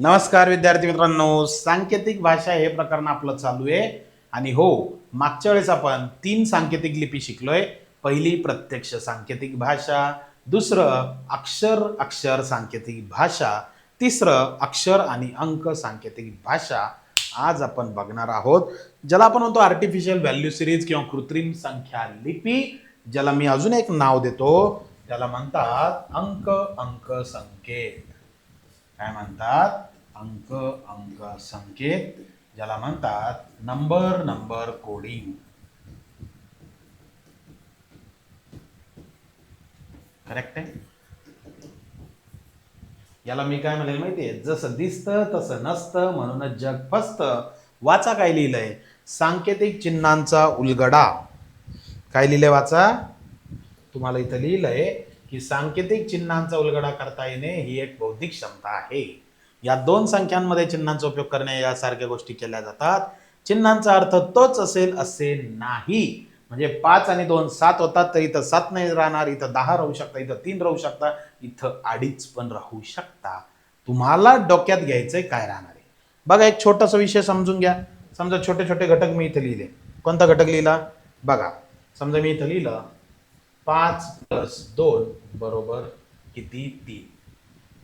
नमस्कार विद्यार्थी मित्रांनो सांकेतिक भाषा हे प्रकरण आपलं चालू आहे. आणि हो मागच्या वेळेस आपण तीन सांकेतिक लिपी शिकलोय. पहिली प्रत्यक्ष सांकेतिक भाषा दुसरं अक्षर अक्षर सांकेतिक भाषा तिसरं अक्षर आणि अंक सांकेतिक भाषा. आज आपण बघणार आहोत. ज्याला आपण म्हणतो आर्टिफिशियल व्हॅल्यू सिरीज किंवा कृत्रिम संख्या लिपी ज्याला मी अजून एक नाव देतो. त्याला म्हणतात अंक अंक संकेत. काय म्हणतात? अंक अंक संकेत ज्याला म्हणतात नंबर नंबर कोडिंग करेक्ट आहे? याला मी काय म्हणेल माहितीये जसं दिसतं तसं नसतं म्हणूनच जग फसतं. वाचा काय लिहिलंय? सांकेतिक चिन्हांचा उलगडा. काय लिहिलंय वाचा? तुम्हाला इथं लिहिलंय की सांकेतिक चिन्हांचा उलगडा करता येणे ही एक बौद्धिक क्षमता आहे. या दोन संख्यांमध्ये चिन्हांचा उपयोग करणे यासारख्या गोष्टी केल्या जातात. चिन्हांचा अर्थ तोच असेल असे नाही. म्हणजे पाच आणि दोन सात होतात तर इथं सात नाही राहणार इथं दहा राहू शकता इथं तीन राहू शकता इथं अडीच पण राहू शकता. तुम्हाला डोक्यात घ्यायचंय काय राहणार आहे. बघा एक छोटासा विषय समजून घ्या. समजा छोटे छोटे घटक मी इथं लिहिले. कोणता घटक लिहिला? बघा समजा मी इथं लिहिलं पाच प्लस दोन बरोबर किती? तीन.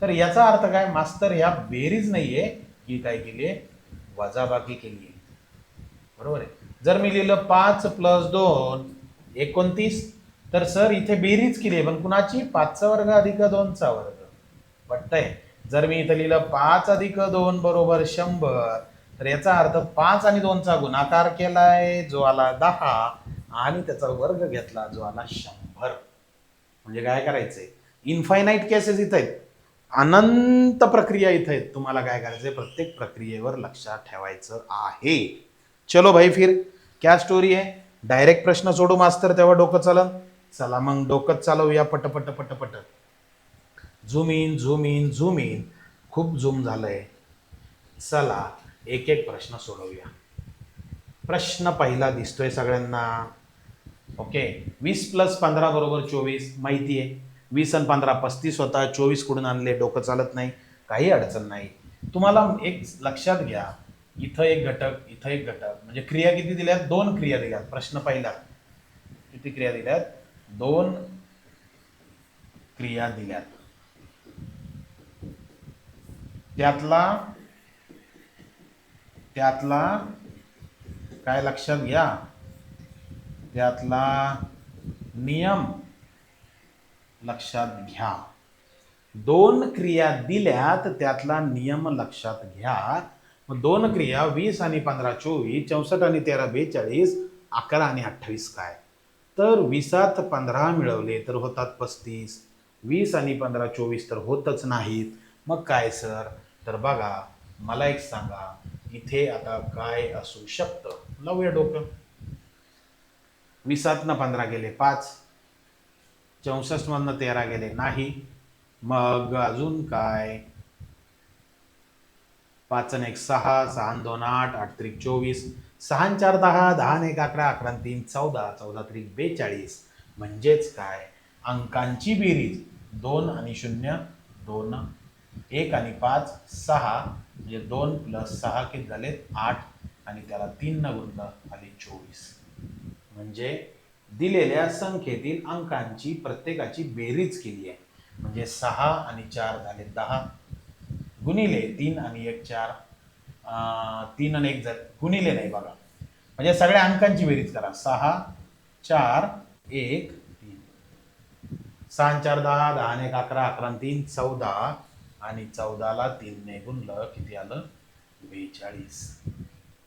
तर याचा अर्थ काय? मास्तर ह्या बेरीज नाहीये. ही काय केली वजाबाकी केली आहे बरोबर आहे? जर मी लिहिलं पाच प्लस दोन एकोणतीस तर सर इथे बेरीज केली आहे पण कुणाची? पाचचा वर्ग अधिक दोनचा वर्ग. पटतंय? जर मी इथं लिहिलं पाच अधिक दोन बरोबर शंभर तर याचा अर्थ पाच आणि दोनचा गुणाकार केलाय जो आला दहा आणि त्याचा वर्ग घेतला जो आला शंभर. म्हणजे काय करायचंय? इन्फायनाईट केसेस इथं आहेत. अनंत प्रक्रिया इथं आहेत. तुम्हाला काय करायचंय? प्रत्येक प्रक्रियेवर लक्षात ठेवायचं आहे. चलो भाई फिर. क्या स्टोरी आहे डायरेक्ट प्रश्न सोडू मास्तर तेव्हा डोकं चालन. चला मग डोकं चालवूया पटपट पटपट zoom in zoom in zoom in खूप झूम झालंय. चला एक एक प्रश्न सोडवूया. प्रश्न पहिला दिसतोय सगळ्यांना. ओके वीस प्लस पंधरा बरोबर चोवीस. माहिती आहे वीस आणि पंधरा पस्तीस होता चोवीस कुठून आणले डोकं चालत नाही काही अडचण नाही. तुम्हाला एक लक्षात घ्या इथं एक घटक इथं एक घटक. म्हणजे क्रिया किती दिल्यात? दोन क्रिया दिल्यात. प्रश्न पहिला किती क्रिया दिल्यात? दोन क्रिया दिल्यात. त्यातला त्यातला काय लक्षात घ्या? त्यातला नियम लक्षात घ्या. दोन क्रिया दिल्यात त्यातला नियम लक्षात घ्या. मग दोन क्रिया वीस आणि पंधरा चोवीस चौसष्ट आणि तेरा बेचाळीस अकरा आणि अठ्ठावीस काय? तर विसात पंधरा मिळवले तर होतात पस्तीस. वीस आणि पंधरा चोवीस तर होतच नाहीत. मग काय सर? तर बघा मला एक सांगा इथे आता काय असू शकतं? लावूया डोकं. विसातनं पंधरा गेले पाच. चौसष्टमधनं तेरा गेले. नाही. मग अजून काय? पाच आणि एक सहा सहा दोन आठ आठ त्रिक चोवीस. सहा चार दहा दहा एक अकरा अकरा तीन चौदा चौदा त्रिक बेचाळीस. म्हणजेच काय? अंकांची बेरीज. दोन आणि शून्य दोन एक आणि पाच सहा. म्हणजे दोन प्लस सहा किती झाले? आठ. आणि त्याला तीन न गुणलं आली चोवीस. म्हणजे दिलेल्या संख्येतील अंकांची प्रत्येकाची बेरीज केली आहे. म्हणजे सहा आणि चार झाले दहा. गुणिले तीन आणि एक चार. तीन आणि एक जर गुणिले नाही बघा. म्हणजे सगळ्या अंकांची बेरीज करा. सहा चार एक तीन. सहा आणि चार दहा दहा आणि एक अकरा अकरा तीन चौदा. आणि चौदाला तीनने गुणलं किती आलं? बेचाळीस.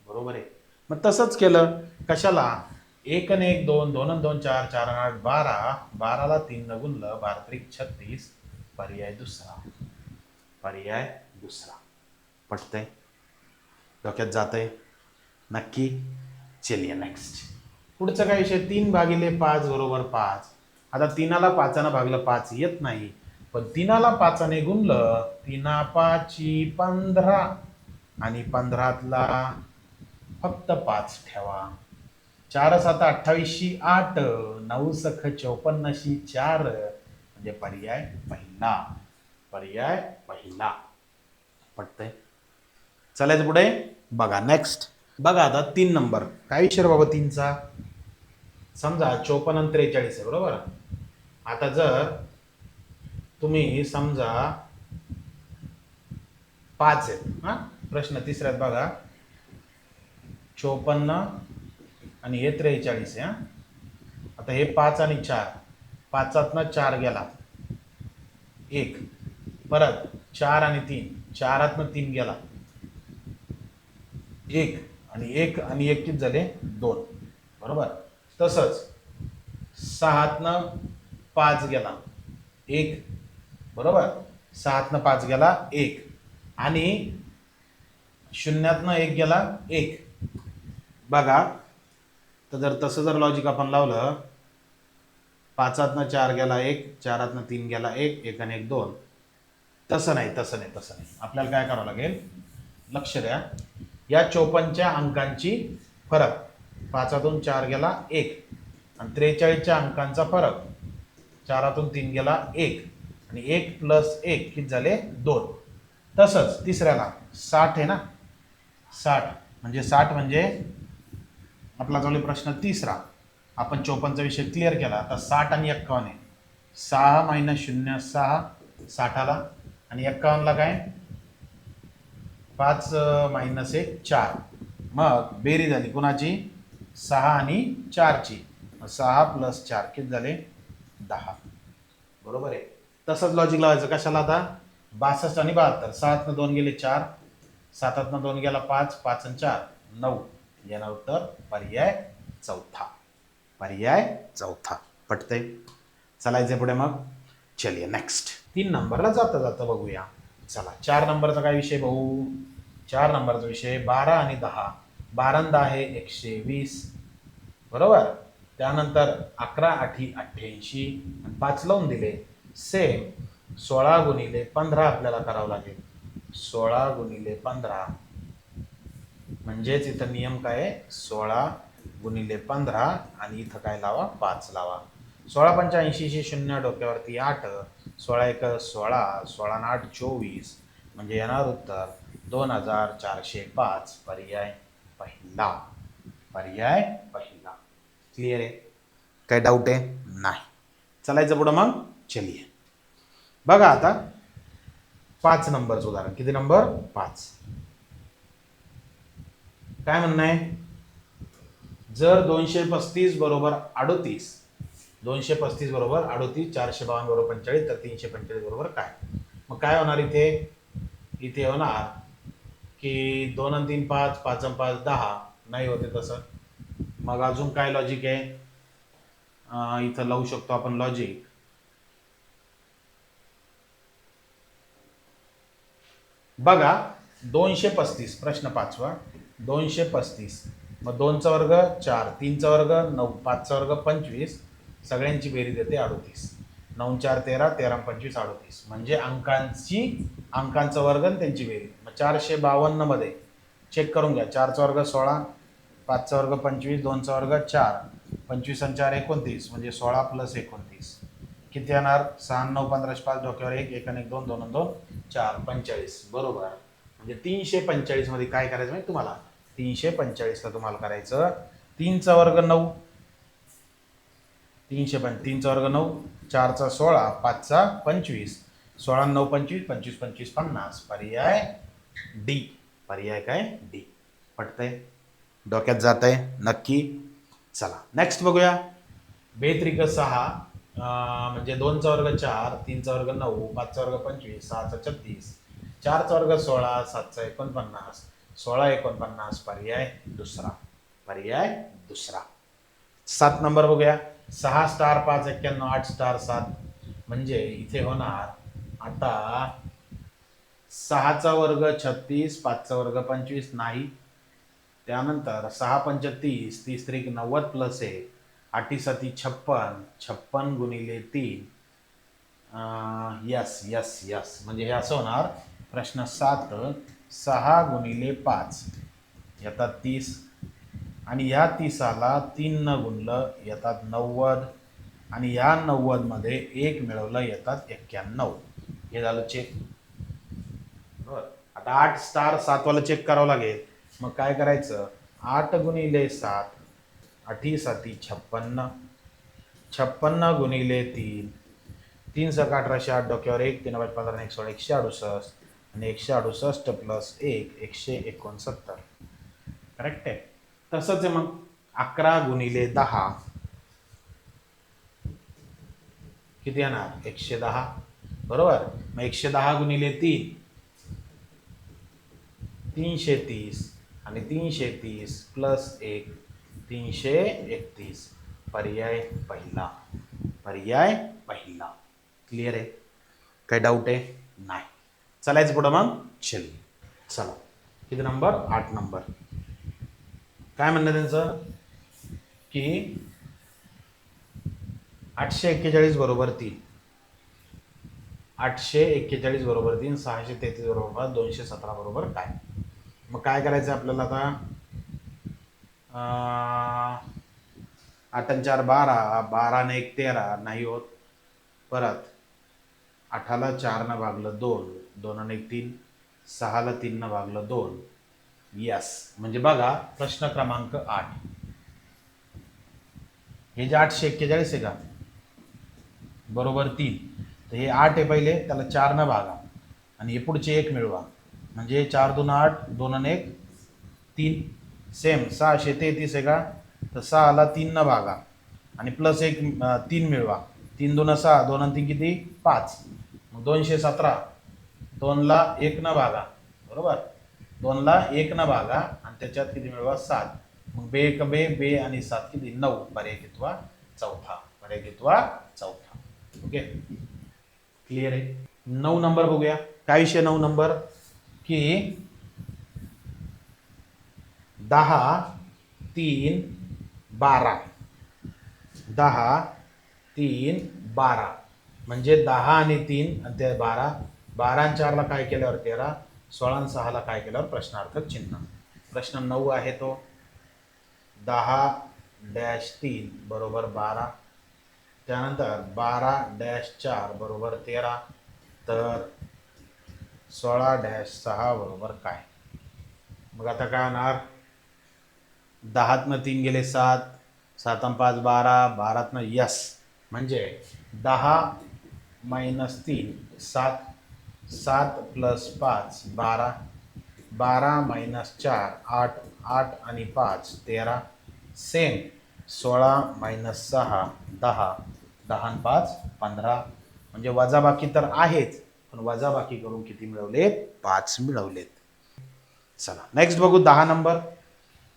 बरोबर आहे. मग तसंच केलं. कशाला? एक आणि एक दोन दोन दोन चार चार आठ बारा. बाराला तीन न गुणलं बारा त्रिक छत्तीस. पर्याय दुसरा. पर्याय दुसरा. पटतंय? डोक्यात जातंय? नक्की? चलिये नेक्स्ट पुढचं काय विषय? तीन भागिले पाच बरोबर पाच. आता तीनाला पाचानं भागलं पाच येत नाही. पण तीनाला पाचाने गुणलं तीना पाची पंधरा. आणि पंधरातला फक्त पाच ठेवा. चार सात अठ्ठावीसशी आठ नऊ सख चौपन्नशी चार म्हणजे पर्याय पहिला. पर्याय पहिला. पटतंय? चालायचं पुढे? बघा नेक्स्ट बघा आता तीन नंबर. काय विचार बाबा तीनचा? समजा चोपन्न त्रेचाळीस आहे बरोबर? आता जर तुम्ही समजा पाच आहेत हा? प्रश्न तिसऱ्यात बघा. चोपन्न आणि हे त्रेचाळीस आहे हां. आता हे पाच आणि चार. पाचातनं चार गेला. एक. परत चार आणि तीन. चारातनं तीन गेला. एक आणि एक आणि एक किती झाले दोन. बरोबर? तसंच सहातनं पाच गेला. एक. बरोबर? सहातनं पाच गेला एक. आणि शून्यातनं एक गेला एक. बघा तर जर तसं जर लॉजिक आपण लावलं पाचातनं चार गेला एक चारातनं तीन गेला एक एक आणि एक दोन. तसं नाही तसं नाही तसं नाही. आपल्याला काय करावं लागेल? लक्ष द्या. या चोपन्नच्या अंकांची फरक. पाचातून चार गेला एक आणि त्रेचाळीसच्या अंकांचा फरक. चारातून तीन गेला एक आणि एक प्लस एक किती झाले? दोन. तसंच तिसऱ्याला साठ आहे ना? साठ. म्हणजे साठ म्हणजे आपला चालू प्रश्न तिसरा आपण चोपन्नचा विषय क्लिअर केला. आता साठ आणि एक्कावन्न आहे. सहा मायनस शून्य सहा साठाला. आणि एक्कावन्नला काय? पाच मायनस एक चार. मग बेरी झाली कुणाची? सहा आणि चारची. सहा प्लस चार किती झाले? दहा. बरोबर आहे. तसंच लॉजिक लावायचं कशाला आता? बासष्ट आणि बहात्तर. सातनं दोन गेले चार. सातातनं दोन गेला पाच. पाच आणि चार नऊ. याला उत्तर पर्याय चौथा. पर्याय चौथा. पटतंय? चलायचं पुढे मग. चलिये नेक्स्ट तीन नंबरला जाता जाता बघूया. चला चार नंबरचा काय विषय भाऊ? चार नंबरचा विषय बारा आणि दहा. बारा दहा आहे एकशे वीस. बरोबर? त्यानंतर अकरा आठी अठ्ठ्याऐंशी. पाच लावून दिले. सेम सोळा गुणिले पंधरा आपल्याला करावं लागेल. सोळा गुणिले पंधरा. म्हणजेच इथं नियम काय आहे? सोळा गुणिले पंधरा आणि इथं काय लावा? पाच लावा. सोळा पंच्याऐंशीशे शून्य डोक्यावरती आठ सोळा एक सोळा सोळा आणि आठ चोवीस. म्हणजे येणार उत्तर दोन हजार चारशे पाच. पर्याय पहिला. पर्याय पहिला. क्लिअर आहे? काय डाऊट आहे? नाही. चलायचं पुढं मग? चलिये बघा आता पाच नंबरचं उदाहरण. किती नंबर? पाच. काय म्हणणं आहे? जर दोनशे पस्तीस बरोबर अडोतीस दोनशे पस्तीस बरोबर अडोतीस चारशे बावन्न बरोबर पंचेचाळीस तर तीनशे पंचेचाळीस बरोबर काय? मग काय होणार इथे? इथे होणार की दोन आणि तीन पाच पाच आणि पाच दहा. नाही होते तसं. मग अजून काय लॉजिक आहे? इथं लावू शकतो आपण लॉजिक बघा दोनशे पस्तीस प्रश्न पाचवा. दोनशे पस्तीस. मग दोनचा वर्ग चार तीनचा वर्ग नऊ पाचचा वर्ग पंचवीस. सगळ्यांची बेरीज येते अडोतीस. नऊ चार तेरा तेरा पंचवीस अडोतीस. म्हणजे अंकांची अंकांचा वर्ग आणि त्यांची बेरीज. मग चारशे बावन्नमध्ये चेक करून घ्या. चारचा वर्ग सोळा पाचचा वर्ग पंचवीस दोनचा वर्ग चार. पंचवीस आणि चार एकोणतीस म्हणजे सोळा प्लस एकोणतीस. किती येणार? सहा नऊ पंधराशे पाच डोक्यावर एक एक आणि एक दोन दोन दोन चार पंचेचाळीस. बरोबर. म्हणजे तीनशे पंचेचाळीसमध्ये काय करायचं माहिती तुम्हाला? तीनशे पंचेचाळीसला तुम्हाला करायचं. तीनचा वर्ग नऊ. तीनशे पण तीनचा वर्ग नऊ चारचा सोळा पाचचा पंचवीस. सोळा नऊ पंचवीस पंचवीस पंचवीस पन्नास. पर्याय डी. पर्याय काय? डी. पटतंय? डोक्यात जात आहे नक्की? चला. नेक्स्ट बघूया. बेत्रिक सहा म्हणजे दोनचा वर्ग चार तीनचा वर्ग नऊ पाचचा वर्ग पंचवीस सहाचा छत्तीस चारचा वर्ग सोळा सातचा एकोणपन्नास सोळा एकोणपन्नास पर्याय दुसरा. पर्याय दुसरा. सात नंबर बघूया. सहा स्टार पाच एक्क्याण्णव आठ स्टार सात. म्हणजे इथे होणार आता सहाचा वर्ग छत्तीस पाचचा वर्ग पंचवीस नाही. त्यानंतर सहा पंचतीस तीस त्रिक नव्वद प्लस एक. आठी सती छप्पन छप्पन गुणिले तीन. यस यस यस म्हणजे हे असं होणार. प्रश्न सात. सहा गुणिले पाच. येतात तीस. आणि ह्या तीसाला तीन न गुणलं येतात नव्वद. आणि ह्या नव्वदमध्ये एक मिळवलं येतात एक्क्याण्णव. हे झालं चेक आता आठ स्टार सातवाला चेक करावं लागेल. मग काय करायचं? आठ गुणिले सात आठी साती छप्पन्न. छप्पन्न गुणिले तीन. तीन सक अठराशे आठ डोक्यावर एक तीन बाय पंधरा एक सोळा एकशे अडुसष्ट. आणि एकशे अडुसष्ट प्लस एक एकशे एकोणसत्तर. करेक्ट आहे? तसंच आहे मग. अकरा गुणिले दहा. किती येणार? एकशे दहा. बरोबर? मग एकशे दहा गुणिले तीन. तीनशे तीस आणि तीनशे तीस प्लस एक तीनशे एकतीस. पर्याय पहिला. पर्याय पहिला. क्लिअर आहे? काही डाऊट आहे? नाही. चलायचं पुढं मग. चल. चला. किती नंबर आठ नंबर काय म्हणणं त्यांचं? की आठशे एक्केचाळीस बरोबर तीन. आठशे एक्केचाळीस बरोबर तीन सहाशे तेहतीस बरोबर दोनशे सतरा बरोबर काय? मग काय करायचं आपल्याला आता? आठ चार बारा बारा ने एक तेरा नाही होत. परत आठाला चारनं भागलं दोन दोन एक तीन सहाला तीननं भागलं दोन. यस म्हणजे बघा प्रश्न क्रमांक आठ. हे जे आठशे एक्केचाळीस आहे का? बरोबर तीन. तर हे आठ आहे पहिले त्याला चारनं भागा. आणि हे पुढचे एक मिळवा. म्हणजे चार दोन आठ दोन आणि एक तीन. सेम सहाशे तेहतीस आहे का? तर सहाला तीननं भागा. आणि प्लस एक तीन मिळवा. तीन दोन सहा दोन आणि तीन किती? पाच. दोनशे सतरा. दोनला एक न भागा. बरोबर? दोनला एक न भागा आणि त्याच्यात किती मिळवा? सात. मग बे एक बे बे आणि सात किती? नऊ. पर्यायकित्वा चौथा. पर्यायकित्वा चौथा. ओके? क्लिअर आहे? नऊ नंबर बघूया. काय विषय नऊ नंबर? की दहा तीन बारा. दहा तीन बारा. म्हणजे दहा आणि तीन आणि ते बारा. बारा आणि चारला काय केल्यावर तेरा? सोळा आणि सहाला काय केल्यावर प्रश्नार्थक चिन्ह. प्रश्न नऊ आहे तो. दहा डॅश तीन बरोबर बारा. त्यानंतर बारा डॅश चार बरोबर तेरा. तर सोळा डॅश सहा बरोबर काय? मग आता काय होणार? दहातनं तीन गेले सात. सातम पाच बारा. बारातनं यस. म्हणजे दहा मायनस तीन सात सात प्लस पाच बारा बारा मायनस चार आठ आठ आणि पाच तेरा सेम सोळा मायनस सहा दहा दहा पाच पंधरा. म्हणजे वजाबाकी तर आहेच पण वजाबाकी करून किती मिळवलेत? पाच मिळवलेत. चला नेक्स्ट बघू दहा नंबर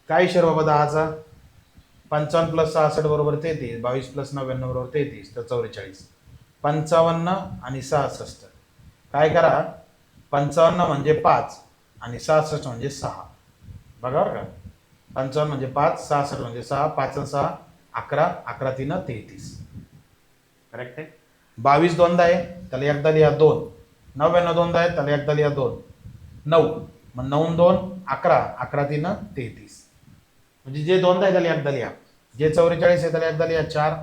काय विषय बाबा दहाचा? पंचावन्न प्लस सहासष्ट बरोबर तेहतीस बावीस प्लस नव्याण्णव बरोबर तेहतीस तर चौवेचाळीस. पंचावन्न आणि सहासष्ट. काय करा? पंचावन्न म्हणजे पाच आणि सहासष्ट म्हणजे सहा. बघा बरं का? पंचावन्न म्हणजे पाच सहासष्ट म्हणजे सहा पाच सहा अकरा अकरा तीन तेहतीस. करेक्ट आहे? बावीस दोनदा आहे त्याला एकदा लिहा दोन. नव्याण्णव दोनदा आहे त्याला एकदा लिहा दोन. नऊ. मग नऊ दोन अकरा अकरा तीन तेहतीस. म्हणजे जे दोनदा आहे त्याला एकदा लिहा. जे चौवेचाळीस आहे त्याला एकदा लिहा चार.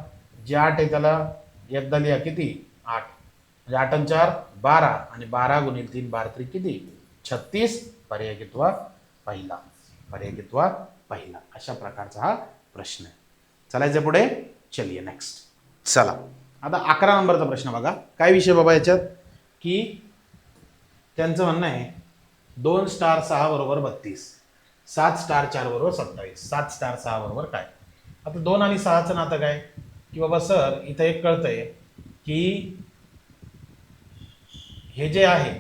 जे आठ आहे त्याला एक दलिया किती? आठ. म्हणजे आठ आणि चार बारा. आणि बारा गुणिले तीन बारा तरी किती? छत्तीस. पर्याय कितवा? पहिला. पर्याय कितवा? पहिला. अशा प्रकारचा हा प्रश्न आहे. चालायचं पुढे? चलिये नेक्स्ट चला. आता अकरा नंबरचा प्रश्न बघा. काय विषय बाबा याच्यात? की त्यांचं म्हणणं आहे दोन स्टार सहा बरोबर बत्तीस. सात स्टार चार बरोबर सत्तावीस. सात स्टार सहा बरोबर काय? आता दोन आणि सहाचं नातं काय? की बाबा सर इथं एक कळतंय की हे जे आहे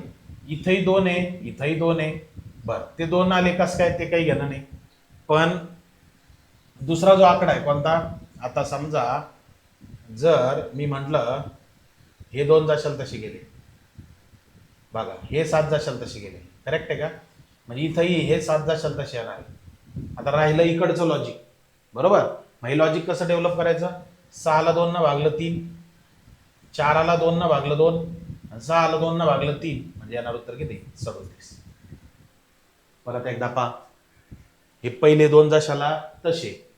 इथंही दोन आहे इथंही दोन आहे. बरं ते दोन आले कसं काय? ते काही घेणं नाही. पण दुसरा जो आकडा आहे कोणता? आता समजा जर मी म्हटलं हे दोन जाशाल तसे गेले. बघा हे सात जाशाल तसे गेले. करेक्ट आहे का? म्हणजे इथंही हे सात जाशाल तसे येणार आता राहिलं इकडचं लॉजिक बरोबर? मग हे लॉजिक कसं डेव्हलप करायचं? सहाला दोननं भागलं तीन. चाराला दोननं भागलं दोन. आणि सहाला दोननं भागलं तीन. म्हणजे येणार उत्तर किती? सदोतीस. परत एकदा पहा. हे पहिले दोन जाशाला तसे.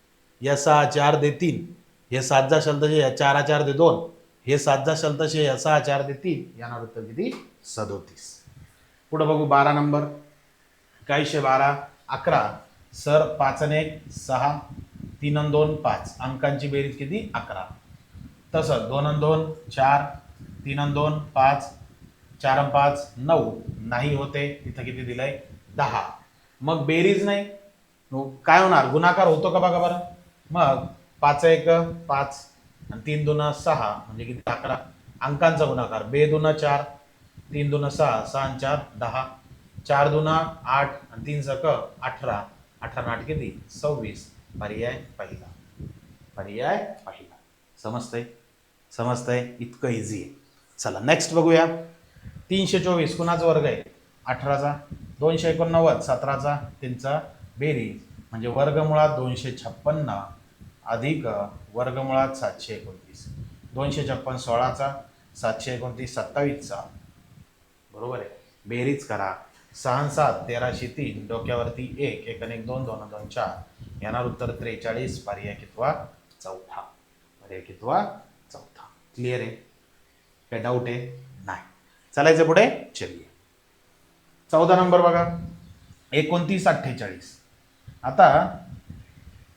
या सहा चार दे तीन. हे सात जाशाल तसे या चारा चार दे दोन. हे सात जाशाल तसे या सहा चार दे तीन. येणार उत्तर किती? सदोतीस. पुढं बघू बारा नंबर. काहीशे बारा अकरा. सर पाच एक सहा. तीन आणि दोन पाच. अंकांची बेरीज किती? अकरा. तसं दोन आणि दोन चार. तीन आणि दोन पाच. चार आणि पाच नऊ. नाही होते. तिथं किती दिलंय? दहा. मग बेरीज नाही. काय होणार? गुणाकार होतो का बघा बरं? मग पाच एक पाच. आणि तीन दुना सहा. म्हणजे किती? अकरा. अंकांचा गुणाकार. बे दोन चार. तीन दुना सहा. सहा आणि चार दहा. चार दुना आठ. आणि तीन सक अठरा. अठरा आठ किती? सव्वीस. पर्याय पहिला. पर्याय पहिला. समजतंय? समजतंय? इतकं इझी आहे. चला नेक्स्ट बघूया. तीनशे चोवीस कुणाचा वर्ग आहे? अठराचा. दोनशे एकोणनव्वद सतराचा. त्यांचा बेरीज. म्हणजे वर्गमुळात दोनशे छप्पन्न अधिक वर्गमुळात सातशे एकोणतीस. दोनशे छप्पन सोळाचा. सातशे एकोणतीस सत्तावीसचा. बरोबर आहे? बेरीज करा. सहा सात तेराशे तीन डोक्यावरती एक एक अनेक एक दोन दोन दोन चार. येणार उत्तर त्रेचाळीस पर्याय कितवा? चौथा. पर्याय कितवा? चौथा. क्लिअर आहे? काय डाऊट आहे? नाही. चालायचं पुढे? चलिये चौदा नंबर बघा. एकोणतीस अठ्ठेचाळीस. आता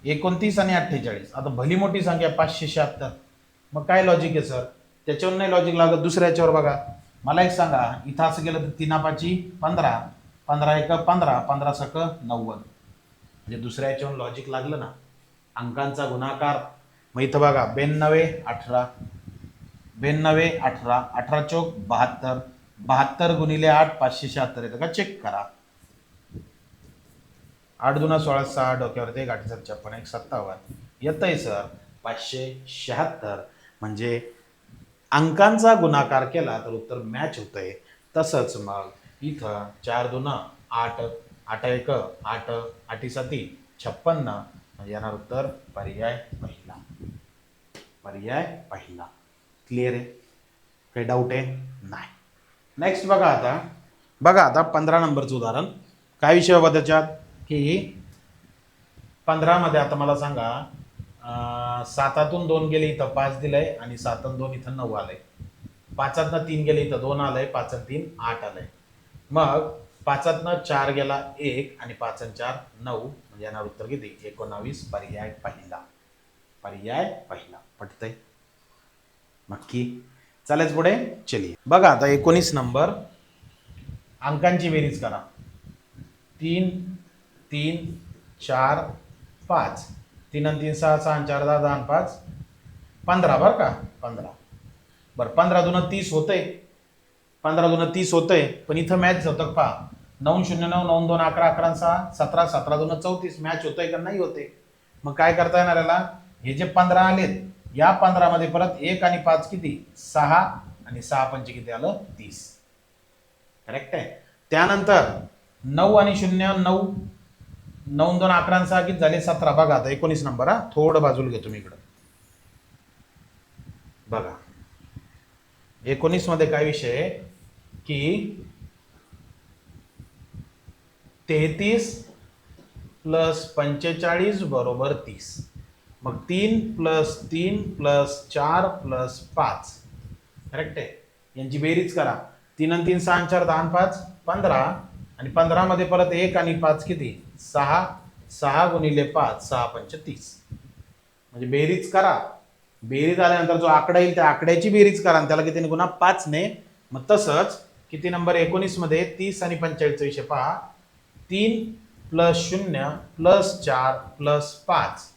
एकोणतीस आणि अठ्ठेचाळीस. आता भली मोठी संख्या पाचशे शहात्तर. मग काय लॉजिक आहे सर त्याच्यावर नाही लॉजिक लागत दुसऱ्या याच्यावर बघा. मला एक सांगा इथं असं गेलं तर तिनापाची पंधरा. पंधरा एक पंधरा. पंधरा सक नव्वद. म्हणजे दुसऱ्या याच्यावर लॉजिक लागलं ना. अंकांचा गुणाकार. मग इथं बघा ब्याण्णवे अठरा. ब्याण्णवे अठरा. अठरा चौक बहात्तर. बहात्तर गुणिले आठ पाचशे शहात्तर. येतं का चेक करा. आठ दुना सोळा सहा. डोक्यावरती एक आठ हजार छप्पन एक सत्तावन्न. येतंय सर पाचशे शहात्तर. म्हणजे अंकांचा गुणाकार केला तर उत्तर मॅच होतंय. तसंच मग इथं चार दोन आठ आठ एक आठ अठीसाती छप्पन्न म्हणजे येणार उत्तर पर्याय पहिला. पर्याय पहिला. क्लिअर आहे? काही डाऊट आहे? नाही. नेक्स्ट बघा आता. बघा आता पंधरा नंबरचं उदाहरण. काय विषय बाबा त्याच्यात? की पंधरामध्ये आता मला सांगा सातातून दोन गेले इथं पाच दिलंय आणि सातून दोन इथं नऊ आलंय. पाचातनं तीन गेले इथं दोन आलंय पाचात तीन आठ आलंय. मग पाचातनं चार गेला एक आणि पाचन चार नऊ. म्हणजे येणार उत्तर किती? एकोणावीस. पर्याय पहिला. पर्याय पहिला. पटतंय? नक्की? चालेच पुढे चलिये बघा आता एकोणीस नंबर. अंकांची बेरीज करा. तीन तीन चार पाच. तीन आणि तीन सहा सहा चार दहा दहा पाच. पंधरा बरं का? पंधरा. बरं पंधरा दोन तीस होतंय. पंधरा दोन तीस होतंय पण इथं मॅच होतं पहा? नऊ शून्य नऊ नऊ दोन अकरा अकरा सहा सतरा सतरा दोन चौतीस मॅच होतंय का? नाही होते मग काय करता येणार याला? हे जे पंधरा आलेत या पंधरामध्ये परत एक आणि पाच किती? सहा आणि सहा पंच किती आलं? तीस. करेक्ट आहे? त्यानंतर नऊ आणि शून्य नऊ नऊ दोन अकरा सहा किती झाले? सतरा. बघा आता एकोणीस नंबर हा. थोडं बाजूला घेतो मी इकडं. बघा. एकोणीसमध्ये काय विषय आहे? की तेहतीस प्लस पंचेचाळीस बरोबर तीस. मग तीन प्लस तीन प्लस चार प्लस पाच. करेक्ट आहे? यांची बेरीज करा. तीन आणि तीन सहा चार दहा पाच पंधरा. आणि पंधरामध्ये परत एक आणि पाच किती? सहा सहा गुणिले पाच सहा पंच तीस. म्हणजे बेरीज करा. बेरीज आल्यानंतर जो आकडा येईल त्या आकड्याची बेरीज करा आणि त्याला किती गुणा पाचने मग तसंच किती नंबर? एकोणीसमध्ये तीस आणि पंचेचाळीसचा विषय पहा. तीन प्लस शून्य प्लस चार प्लस पाच.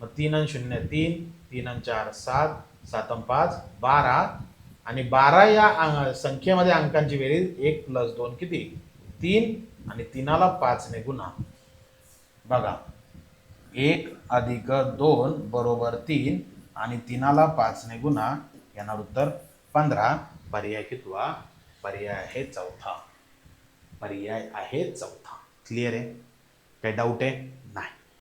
मग तीन आणि शून्य तीन तीन आणि चार सात सात आणि पाच बारा. आणि बारा या संख्येमध्ये अंकांची बेरीज एक प्लस दोन किती? तीन आणि तीनाला पाचने गुणा. बघा. एक अधिक दोन बरोबर तीन आणि तीनाला पाचने गुणा येणार उत्तर पंधरा. पर्याय कितवा? पर्याय आहे चौथा. पर्याय आहे चौथा. क्लिअर आहे? काही डाऊट आहे?